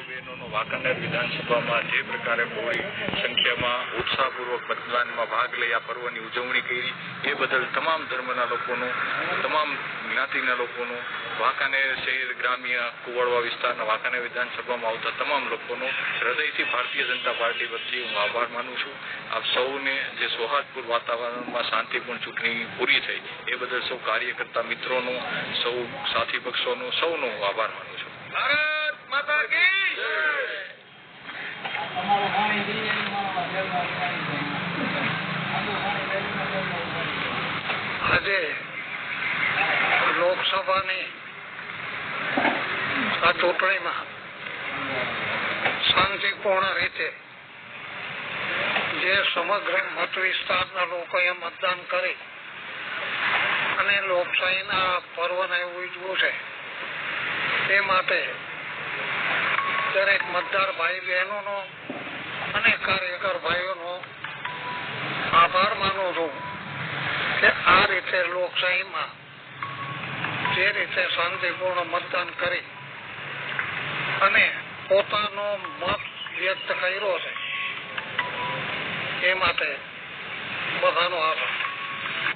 આગેવાનોનો વાંકાનેર વિધાનસભામાં જે પ્રકારે બહોળી સંખ્યામાં ઉત્સાહપૂર્વક મતદાનમાં ભાગ લઈ આ પર્વની ઉજવણી કરી, એ બદલ તમામ ધર્મના લોકોનું, તમામ જ્ઞાતિના લોકોનું, વાંકાનેર શહેર ગ્રામ્ય કુવાડવા વિસ્તારના વાંકાનેર વિધાનસભામાં આવતા તમામ લોકોનો હૃદયથી ભારતીય જનતા પાર્ટી વતી હું આભાર માનું છું. આપ સૌને જે સૌહાર્દપૂર્ણ વાતાવરણમાં શાંતિપૂર્ણ ચૂંટણી પૂરી થઈ, એ બદલ સૌ કાર્યકર્તા મિત્રોનો, સૌ સાથી પક્ષોનો, સૌનો હું આભાર માનું છું. આજે લોકસભાની આ ચૂંટણીમાં શાંતિપૂર્ણ રીતે જે સમગ્ર મત વિસ્તારના લોકોએ મતદાન કરી અને લોકશાહીના પર્વને ઉજવું છે, તે માટે દરેક મતદાર ભાઈ બહેનોનો અને કાર્યકર ભાઈઓનો લોકશાહી માં જે રીતે શાંતિપૂર્ણ મતદાન કરી અને પોતાનો મત વ્યક્ત કર્યો છે. એ માટે બધાનો આભાર.